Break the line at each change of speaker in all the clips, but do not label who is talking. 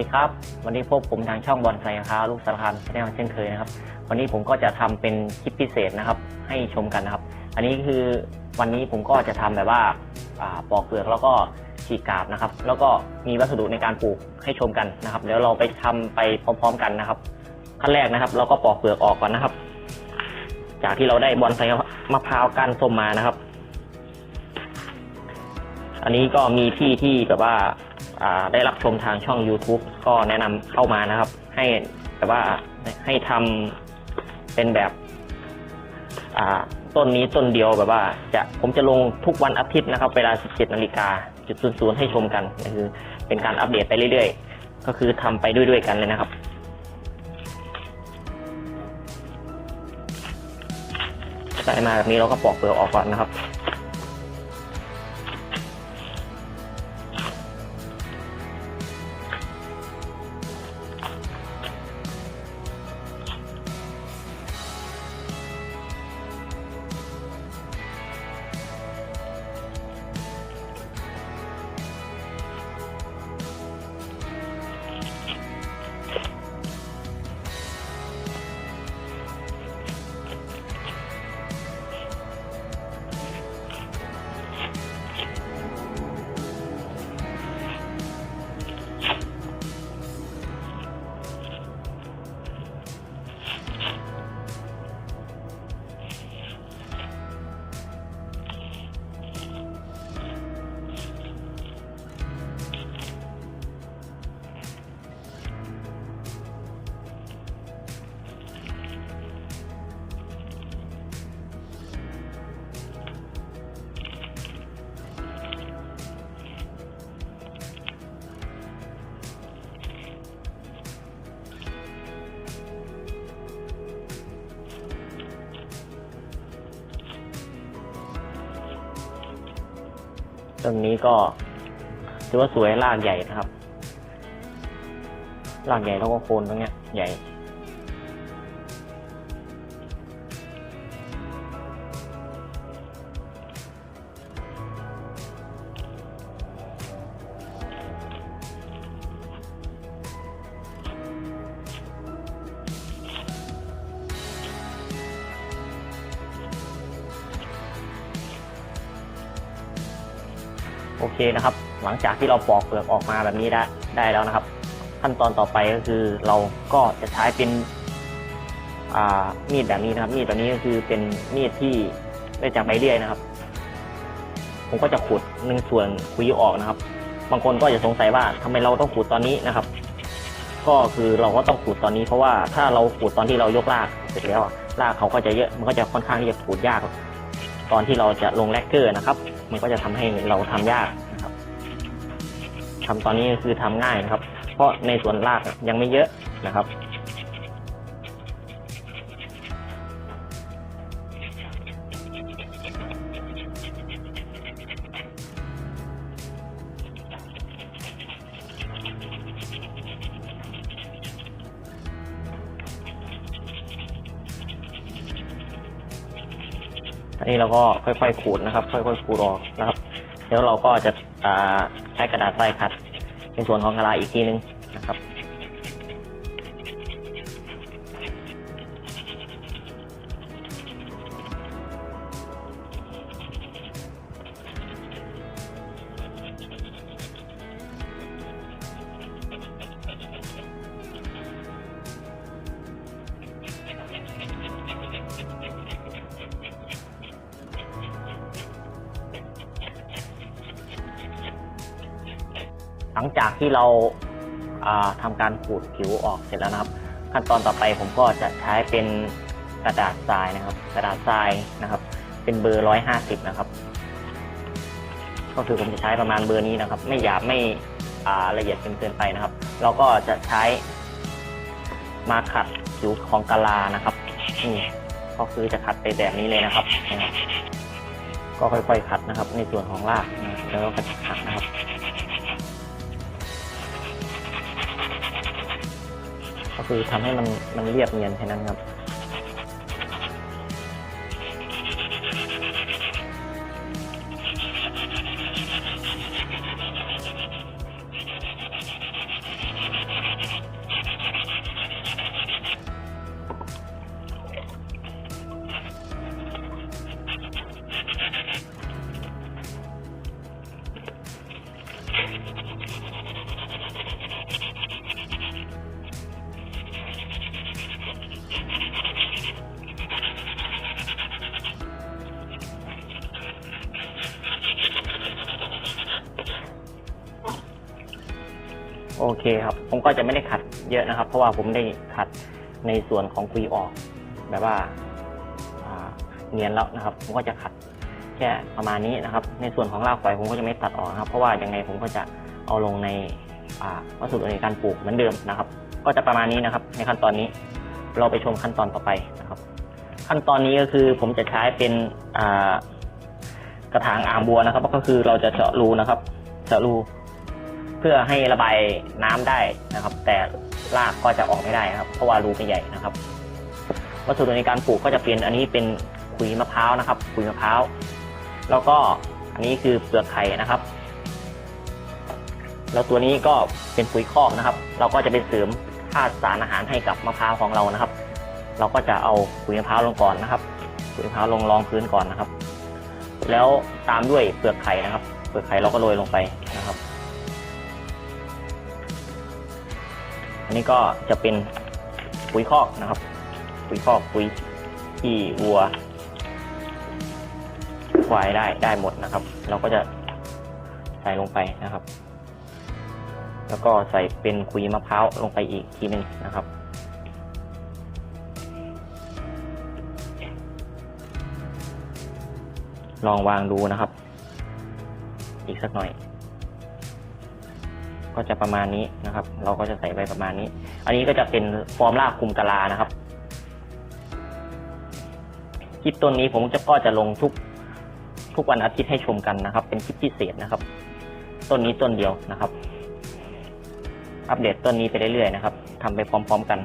ดีครับ วันนี้พบผมทางช่องบอลไซค้าลูกสารคามชาแนลเช่นเคยนะครับ วันนี้ผมก็จะทำเป็นคลิปพิเศษนะครับ ให้ชมกันนะครับ อันนี้คือวันนี้ผมก็จะทำแบบว่าาปอกเปลือกแล้วก็ฉีกกาบนะครับ แล้วก็มีวัสดุในการปลูกให้ชมกันนะครับเดี๋ยวเราไปทำไปพร้อม ๆ กันนะครับ ขั้นแรกนะครับ เราก็ปอกเปลือกออกก่อนนะครับ จากที่เราได้บอลไซมะพร้าวก้านส้มมานะครับ อันนี้ก็มีพี่ที่แบบว่า ได้รับชมทางช่อง YouTube ก็แนะนำเข้ามานะครับ ให้แบบว่าให้ทำเป็นแบบต้นนี้ต้นเดียวแบบว่า จะผมจะลงทุกวันอาทิตย์นะครับ เวลา 17นาฬิกาจุดศูนย์ให้ชมกันคือ เป็นการอัปเดตไปเรื่อยๆ ก็คือทำไปด้วยๆกันเลยนะครับใส่มาแบบนี้เราก็ปอกเปลือกออกก่อนนะครับ ตรงนี้ก็ถือว่าสวยรากใหญ่นะครับรากใหญ่แล้วก็โคนตรงเนี้ยใหญ่ เคนะครับ หลังจากที่เราปอกเปลือกออกมาแบบนี้ได้ได้แล้วนะครับ ขั้นตอนต่อไปก็คือเราก็จะใช้เป็นมีดแบบนี้นะครับ มีดแบบนี้ก็คือเป็นมีดที่ได้จากใบเลื่อยนะครับ ผมก็จะขูดหนึ่งส่วนคุยออกนะครับ บางคนก็จะสงสัยว่าทำไมเราต้องขูดตอนนี้นะครับ ก็คือเราก็ต้องขูดตอนนี้เพราะว่าถ้าเราขูดตอนที่เรายกรากเสร็จแล้วอะรากเขาก็จะเยอะมันก็จะค่อนข้างที่จะขูดยาก ตอนที่เราจะลงแลกเกอร์นะครับ มันก็จะทำให้เราทำยากนะครับทำตอนนี้คือทำง่ายนะครับ เพราะในส่วนรากยังไม่เยอะนะครับ อันนี้เราก็ค่อยๆขูดนะครับ ค่อยๆขูดออกนะครับเดี๋ยวเราก็จะใช้กระดาษทรายขัดในส่วนของกะลาอีกทีนึงนะครับ หลังจากที่เราทำาการขูดผิวออกเสร็จแล้วนะครับ ขั้นตอนต่อไปผมก็จะใช้เป็นกระดาษทรายนะครับ กระดาษทรายนะครับ เป็นเบอร์ร้อยห้าสิบนะครับ ก็คือผมจะใช้ประมาณเบอร์นี้นะครับ ไม่หยาบไม่ละเอียดจนเกินไปนะครับ เราก็จะใช้มาขัดผิวของกะลานะครับนี่ก็คือจะขัดไปแบบนี้เลยนะครับ ก็ค่อยๆขัดนะครับ ในส่วนของรากแล้วก็ขัดนะครับ คือทำให้มันมันเรียบเนียนแค่นั้นครับ โอเคครับ ผมก็จะไม่ได้ขัดเยอะนะครับ เพราะว่าผมได้ขัดในส่วนของคุยออกแบบว่าเนียนแล้วนะครับ ผมก็จะขัดแค่ประมาณนี้นะครับ ในส่วนของรากไฟผมก็จะไม่ตัดออกนะครับ เพราะว่ายังไงผมก็จะเอาลงในวัสดุในการปลูกเหมือนเดิมนะครับ ก็จะประมาณนี้นะครับ ในขั้นตอนนี้เราไปชมขั้นตอนต่อไปนะครับ ขั้นตอนนี้ก็คือผมจะใช้เป็นกระถางอ่างบัวนะครับ ก็คือเราจะเจาะรูนะครับ เจาะรู พื่อให้ระบายน้ำได้นะครับ แต่รากก็จะออกไม่ได้นะครับ เพราะว่ารูไม่ใหญ่นะครับ วัสดุในการปลูกก็จะเป็นอันนี้เป็นขุยมะพร้าวนะครับขุยมะพร้าวแล้วก็อันนี้คือเปลือกไข่นะครับ แล้วตัวนี้ก็เป็นปุ๋ยคอกนะครับ เราก็จะไปเสริมธาตุสารอาหารให้กับมะพร้าวของเรานะครับ เราก็จะเอาปุ๋ยมะพร้าวลงก่อนนะครับปุ๋ยมะพร้าวลงรองพื้นก่อนนะครับ แล้วตามด้วยเปลือกไข่นะครับ เปลือกไข่เราก็โรยลงไป นี้ก็จะเป็นปุ๋ยคอกนะครับ ปุ๋ยคอกปุ๋ยที่วัวควายได้ได้หมดนะครับ เราก็จะใส่ลงไปนะครับ แล้วก็ใส่เป็นขุยมะพร้าวลงไปอีกทีหนึ่งนะครับลองวางดูนะครับ อีกสักหน่อย ก็จะประมาณนี้นะครับ เราก็จะใส่ไปประมาณนี้ อันนี้ก็จะเป็นฟอร์มลากคุมกะลานะครับคลิปต้นนี้ผมจะก็จะลงทุกทุกวันอาทิตย์ให้ชมกันนะครับ เป็นคลิปพิเศษนะครับ ต้นนี้ต้นเดียวนะครับ อัปเดตต้นนี้ไปเรื่อยๆนะครับทำไปพร้อม ๆ กัน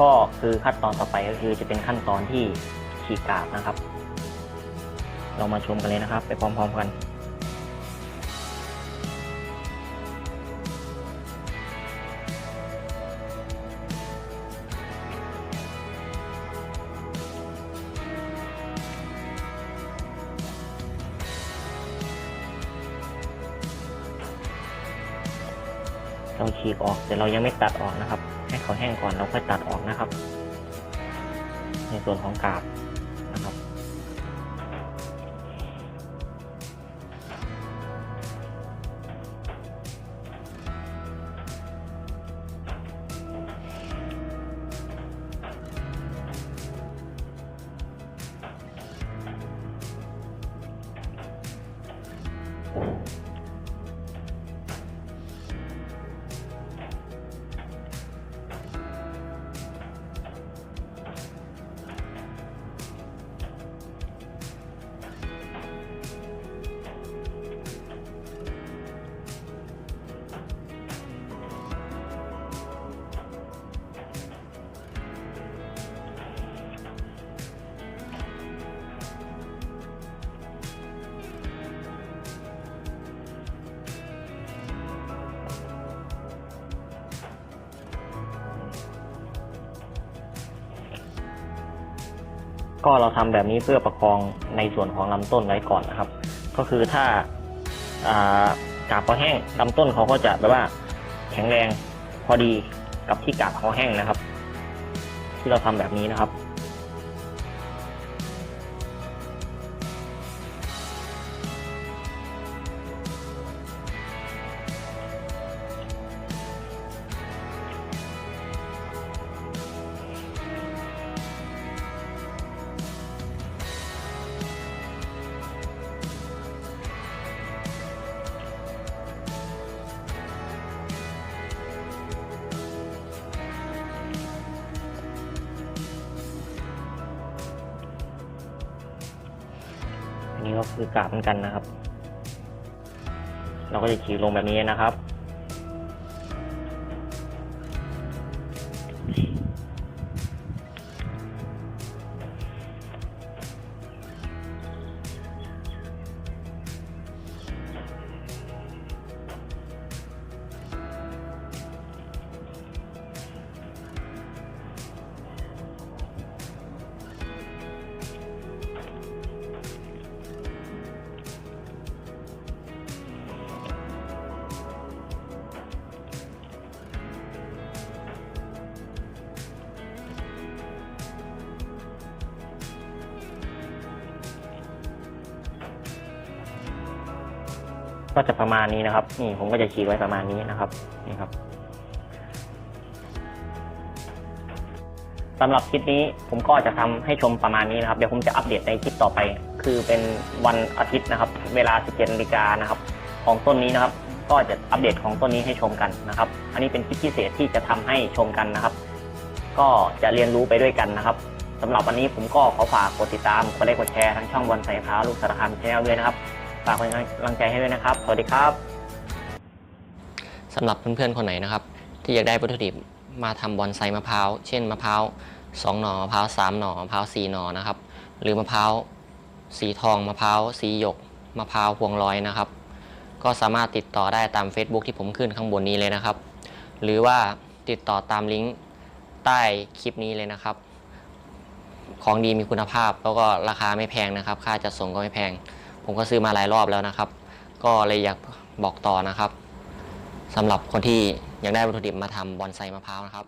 ก็คือขั้นตอนต่อไปก็คือจะเป็นขั้นตอนที่ฉีกกาบนะครับ เรามาชมกันเลยนะครับ ไปพร้อมๆกันเราฉีกออกแต่เรายังไม่ตัดออกนะครับ ให้เขาแห้งก่อนเราค่อยตัดออกนะครับ ในส่วนของกาบนะครับ ก็เราทำแบบนี้เพื่อประคองในส่วนของลำต้นไว้ก่อนนะครับ ก็คือถ้ากาบเขาแห้งลำต้นเขาก็จะแบบว่า แข็งแรงพอดีกับที่กาบเขาแห้งนะครับ ที่เราทำแบบนี้นะครับ ก็คือกาบเหมือนกันนะครับ เราก็จะขีดลงแบบนี้นะครับ ก็จะประมาณนี้นะครับ นี่ผมก็จะขีดไว้ประมาณนี้นะครับ นี่ครับสำหรับคลิปนี้ผมก็จะทำให้ชมประมาณนี้นะครับ เดี๋ยวผมจะอัปเดตในคลิปต่อไป คือเป็นวันอาทิตย์นะครับ เวลา 17นาฬิกานะครับ ของต้นนี้นะครับ ก็จะอัปเดตของต้นนี้ให้ชมกันนะครับ อันนี้เป็นคลิปพิเศษที่จะทำให้ชมกันนะครับ ก็จะเรียนรู้ไปด้วยกันนะครับสำหรับวันนี้ผมก็ขอฝากกดติดตาม กดไลค์ กดแชร์ทั้งช่องบอลใส่เท้าลูกสารคามชาแนลด้วยนะครับ ฝากเป็นกำลังใจให้ด้วยนะครับ สวัสดีครับ
สำหรับเพื่อนๆคนไหนนะครับ ที่อยากได้วัตถุดิบมาทำบอนไซมะพร้าว เช่นมะพร้าวสองหน่อมะพร้าวสามหน่อมะพร้าวสี่หน่อนะครับ หรือมะพร้าวสีทองมะพร้าวสีหยกมะพร้าวพวงลอยนะครับ ก็สามารถติดต่อได้ตาม Facebook ที่ผมขึ้นข้างบนนี้เลยนะครับ หรือว่าติดต่อตามลิงก์ใต้คลิปนี้เลยนะครับ ของดีมีคุณภาพแล้วก็ราคาไม่แพงนะครับ ค่าจัดส่งก็ไม่แพง ผมก็ซื้อมาหลายรอบแล้วนะครับ ก็เลยอยากบอกต่อนะครับสำหรับคนที่อยากได้วัตถุดิบมาทำบอนไซมะพร้าวนะครับ